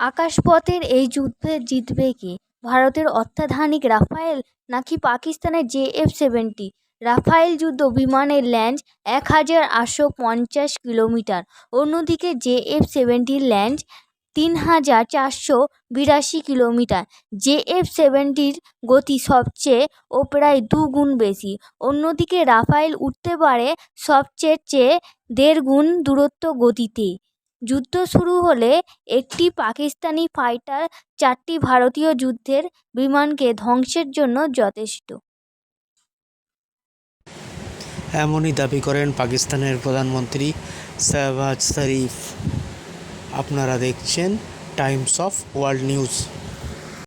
পানিপথের এই যুদ্ধে জিতবে কে? ভারতের অত্যাধুনিক রাফায়েল নাকি পাকিস্তানের জে এফ সেভেন্টি রাফায়েল যুদ্ধ বিমানের রেঞ্জ এক হাজার আটশো পঞ্চাশ কিলোমিটার। অন্যদিকে জে এফ সেভেন্টির রেঞ্জ তিন হাজার চারশো বিরাশি কিলোমিটার। জে এফ সেভেন্টির গতি সবচেয়ে ও প্রায় দুগুণ বেশি। অন্যদিকে রাফায়েল উঠতে পারে সবচেয়ে চেয়ে দেড় গুণ দূরত্ব গতিতে। যুদ্ধ শুরু হলে একটি পাকিস্তানি ফাইটার চারটি ভারতীয় যুদ্ধের বিমানকে ধ্বংসের জন্য যথেষ্ট। এমনই দাবি করেন পাকিস্তানের প্রধানমন্ত্রী শাহবাজ শরীফ। আপনারা দেখছেন টাইমস অফ ওয়ার্ল্ড নিউজ।